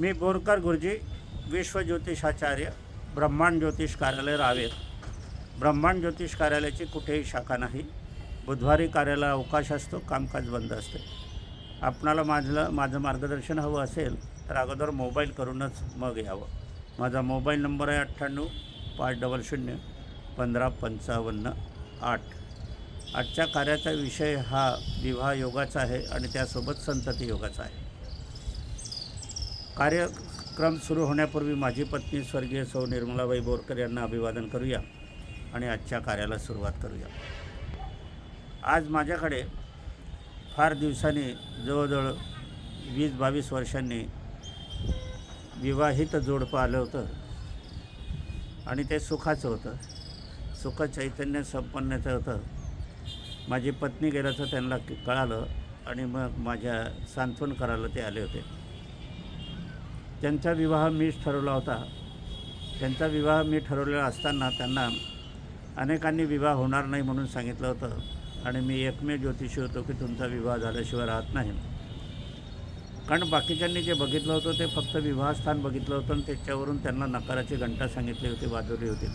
मी बोरकर गुरुजी विश्वज्योतिषाचार्य ब्रह्मांड ज्योतिष कार्यालय रावेत ब्रह्मांड ज्योतिष कार्यालयाची कुठेही शाखा नाही. बुधवारी कार्यालय अवकाश असतो कामकाज बंद असते. आपणाला माझलं माझं मार्गदर्शन हवं असेल तर अगोदर मोबाईल करूनच मग यावं. माझा मोबाईल नंबर आहे अठ्ठ्याण्णव पाच डबल शून्य पंधरा पंचावन्न आठ. आजच्या कार्याचा विषय हा विवाह योगाचा आहे आणि त्यासोबत संतती योगाचा आहे. कार्यक्रम सुरू होण्यापूर्वी माझी पत्नी स्वर्गीय सौ निर्मलाबाई बोरकर यांना अभिवादन करूया आणि आजच्या कार्याला सुरुवात करूया. आज माझ्याकडे फार दिवसांनी जवळजवळ वीस बावीस वर्षांनी विवाहित जोडपं आलं होतं. आणि ते सुखाचं होतं. सुख चैतन्य संपन्नाचं होतं. माझी पत्नी गेल्याचं त्यांना कळालं आणि मग माझ्या सांत्वन करायला ते आले होते. त्यांचा विवाह मीच ठरवला होता. त्यांचा विवाह मी ठरवलेला असताना त्यांना अनेकांनी विवाह होणार नाही म्हणून सांगितलं होतं आणि मी एकमेव ज्योतिषी होतो की तुमचा विवाह झाल्याशिवाय राहत नाही. कारण बाकीच्यांनी जे बघितलं होतं ते फक्त विवाहस्थान बघितलं होतं आणि त्याच्यावरून त्यांना नकाराची घंटा सांगितली होती वाजवली होती.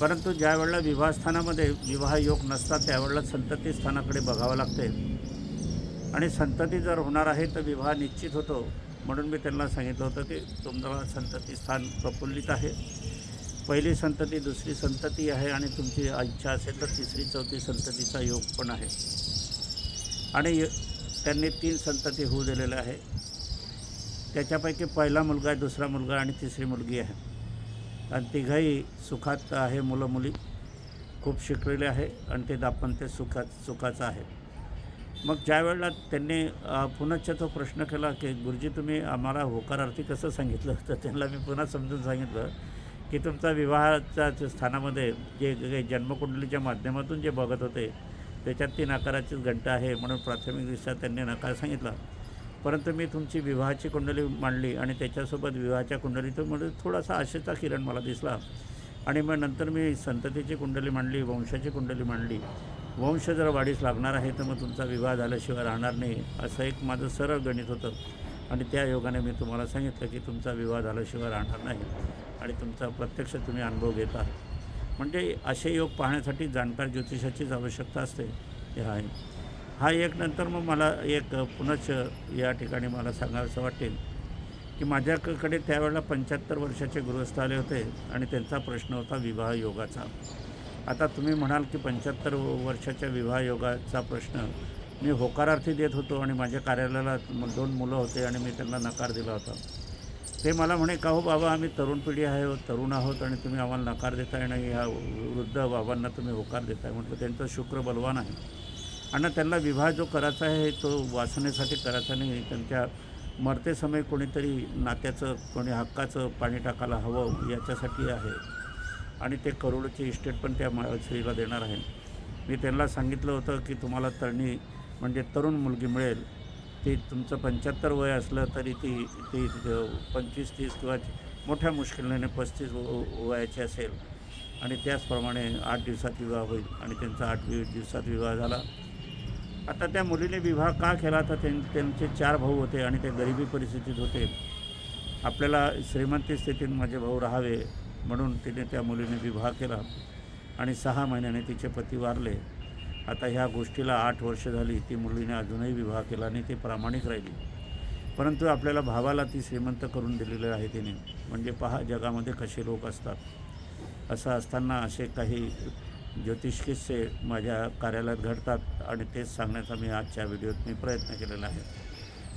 परंतु ज्या वेळेला विवाहस्थानामध्ये विवाह योग नसतात त्यावेळेला संतती स्थानाकडे बघावं लागते. आणि संतती जर होणार आहे तर विवाह निश्चित होतो. म्हणून मी त्यांना सांगितलं होतं की तुम्हाला संतती स्थान प्रफुल्लित आहे. पहिली संतती दुसरी संतती आहे आणि तुमची इच्छा असेल तर तिसरी चौथी संततीचा योग पण आहे. आणि य- त्यांनी तीन संतती होऊ दिलेल्या आहे. त्याच्यापैकी पहिला मुलगा आहे दुसरा मुलगा आणि तिसरी मुलगी आहे. आणि तिघाही सुखात आहे मुलं मुली खूप शिकलेले आहे आणि ते दाम्पत्य सुखात सुखाचं आहे. मग ज्या वेळेला त्यांनी पुनश्च तो प्रश्न केला की गुरुजी तुम्ही आम्हाला होकारार्थी कसं सांगितलं? तर त्यांना मी पुन्हा समजून सांगितलं की तुमचा विवाहाच्या स्थानामध्ये जे जे जन्मकुंडलीच्या माध्यमातून जे बघत होते त्याच्यात ती नकाराचीच घंटा आहे. म्हणून प्राथमिक प्राथमिकदृष्ट्या त्यांनी नकार सांगितला. परंतु मी तुमची विवाहाची कुंडली मांडली आणि त्याच्यासोबत विवाहाच्या कुंडलीतून थोडासा आशेचा किरण मला दिसला. आणि मग नंतर मी संततीची कुंडली मांडली वंशाची कुंडली मांडली. वंश जर वाढीस लागणार आहे तर मग तुमचा विवाह झाल्याशिवाय राहणार नाही असं एक माझं सरळ गणित होतं. आणि त्या योगाने मी तुम्हाला सांगितलं की तुमचा विवाह झाल्याशिवाय राहणार नाही आणि तुमचा प्रत्यक्ष तुम्ही अनुभव घेत आहात. म्हणजे असे योग पाहण्यासाठी जाणकार ज्योतिषाचीच आवश्यकता असते हे आहे. हा एक नंतर मग मला एक पुनश्च या ठिकाणी मला सांगावंसं वाटेल की माझ्याकडे त्यावेळेला पंच्याहत्तर वर्षाचे गृहस्थ आले होते आणि त्यांचा प्रश्न होता विवाह योगाचा. आता तुम्ही म्हणाल की पंच्याहत्तर वर्षाच्या विवाह योगाचा प्रश्न मी होकारार्थी देत होतो आणि माझ्या कार्यालयाला दोन मुलं होते आणि मी त्यांना नकार दिला होता. ते मला म्हणे का हो बाबा आम्ही तरुण पिढी आहे तरुण आहोत आणि तुम्ही आम्हाला नकार देताय आणि ह्या वृद्ध बाबांना तुम्ही होकार देताय. म्हटलं त्यांचं शुक्र बलवान आहे. आणि त्यांना विवाह जो करायचा आहे तो वासनेसाठी करायचा नाही. त्यांच्या मरते समय कोणीतरी नात्याचं कोणी हक्काचं पाणी टाकायला हवं याच्यासाठी आहे. आणि ते करोडचे इस्टेट पण त्या मा- स्त्रीला देणार आहे. मी त्यांना सांगितलं होतं की तुम्हाला तरणी म्हणजे तरुण मुलगी मिळेल. ती तुमचं पंच्याहत्तर वय असलं तरी ती ती पंचवीस तीस किंवा मोठ्या मुश्किलीने पस्तीस व- वयाची असेल. आणि त्याचप्रमाणे आठ दिवसात विवाह होईल आणि त्यांचा आठ दिवसात विवाह झाला. आता त्या मुलीने विवाह का केला? तर त्यां त्यांचे चार भाऊ होते आणि ते गरिबी परिस्थितीत होते. आपल्याला श्रीमंती स्थितीत माझे भाऊ राहावे. म्हणून तिने त्या मुलीने विवाह केला. आणि सहा महिन्याने तिचे पती वारले. आता ह्या गोष्टीला आठ वर्ष झाली. ती मुलीने अजूनही विवाह केला आणि ती प्रामाणिक राहिली. परंतु आपल्याला भावाला ती श्रीमंत करून दिलेलं आहे तिने. म्हणजे पहा जगामध्ये कसे लोक असतात. असं असताना असे काही ज्योतिष किस्से माझ्या कार्यालयात घडतात आणि तेच सांगण्याचा मी आजच्या व्हिडिओत मी प्रयत्न केलेला आहे.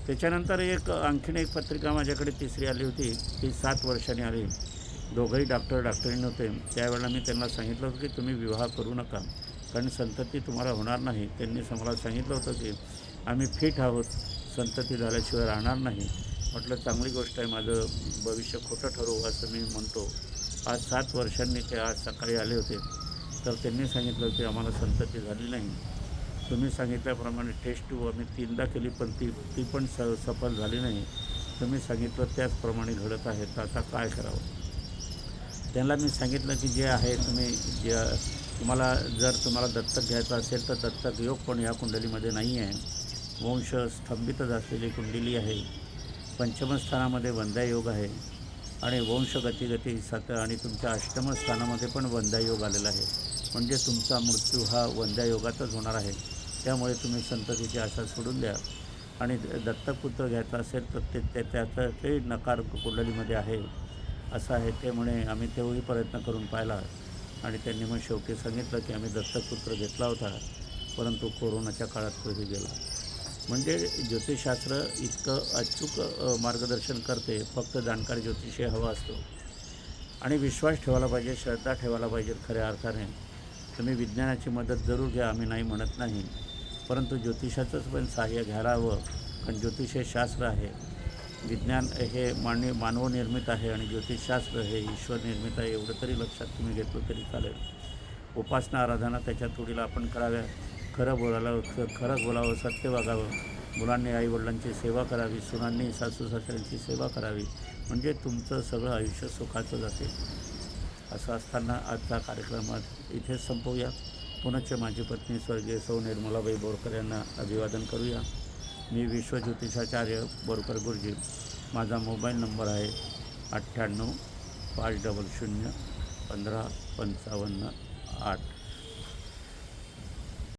त्याच्यानंतर एक आणखीन एक पत्रिका माझ्याकडे तिसरी आली होती. ती सात वर्षांनी आली. दोघंही डॉक्टर डॉक्टरीन होते त्यावेळेला मी त्यांना सांगितलं होतं की तुम्ही विवाह करू नका. कारण संतती तुम्हाला होणार नाही. त्यांनी मला सांगितलं होतं की आम्ही फिट आहोत. संतती झाल्याशिवाय राहणार नाही. म्हटलं चांगली गोष्ट आहे. माझं भविष्य खोटं ठरवू असं मी म्हणतो. आज सात वर्षांनी ते आज सकाळी आले होते. तर त्यांनी सांगितलं की आम्हाला संतती झाली नाही. तुम्ही सांगितल्याप्रमाणे टेस्ट टू आम्ही तीनदा केली पण ती ती पण स सफल झाली नाही. तुम्ही सांगितलं त्याचप्रमाणे घडत आहे. तर आता काय करावं? त्यांना मी सांगितलं की जे आहे तुम्ही जे तुम्हाला जर तुम्हाला दत्तक घ्यायचं असेल तर दत्तक योग पण या कुंडलीमध्ये नाही आहे. वंश स्तंभितच असलेली कुंडली आहे. पंचमस्थानामध्ये वंद्या योग आहे. आणि वंश गतिगती सात आणि तुमच्या अष्टमस्थानामध्ये पण वंद्या योग आलेला आहे. म्हणजे तुमचा मृत्यू हा वंद्या योगातच होणार आहे. त्यामुळे तुम्ही संततीची आशा सोडून द्या. आणि दत्तकपुत्र घ्यायचा असेल तर ते ते त्याचा ते नकार कुंडलीमध्ये आहे. असं आहे ते म्हणे आम्ही तेव्हाही प्रयत्न करून पाहिला आणि त्यांनी मग शेवटी सांगितलं की आम्ही दत्तकपुत्र घेतला होता परंतु कोरोनाच्या काळात तोही गेला. म्हणजे ज्योतिषशास्त्र इतकं अचूक मार्गदर्शन करते फक्त जाणकार ज्योतिषी हवा असतो. आणि विश्वास ठेवायला पाहिजे श्रद्धा ठेवायला पाहिजे खऱ्या अर्थाने. तुम्ही विज्ञानाची मदत जरूर घ्या आम्ही नाही म्हणत नाही. परंतु ज्योतिषाचंच पण सहाय्य घ्यायला हवं कारण ज्योतिष हे शास्त्र आहे. विज्ञान हे मानवी मानवनिर्मित आहे आणि ज्योतिषशास्त्र हे ईश्वरनिर्मित आहे एवढं तरी लक्षात तुम्ही घेतलं तरी चालेल. उपासना आराधना त्याच्या तोडीला आपण कराव्या. खरं बोलावं ख- खरं बोलावं सत्य वागावं. मुलांनी आईवडिलांची सेवा करावी सुनांनी सासू सासऱ्यांची सेवा करावी. म्हणजे तुमचं सगळं आयुष्य सुखाचं जाते. असं असताना आजचा कार्यक्रमात इथेच संपवूया. पुनश्च माझी पत्नी स्वर्गीय सौ निर्मलाबाई बोरकर यांना अभिवादन करूया. मी विश्वज्योतिषाचार्य बोरकर गुरुजी. माझा मोबाईल नंबर आहे अठ्ठ्याण्णव पाच डबल शून्य पंधरा पंचावन्न आठ.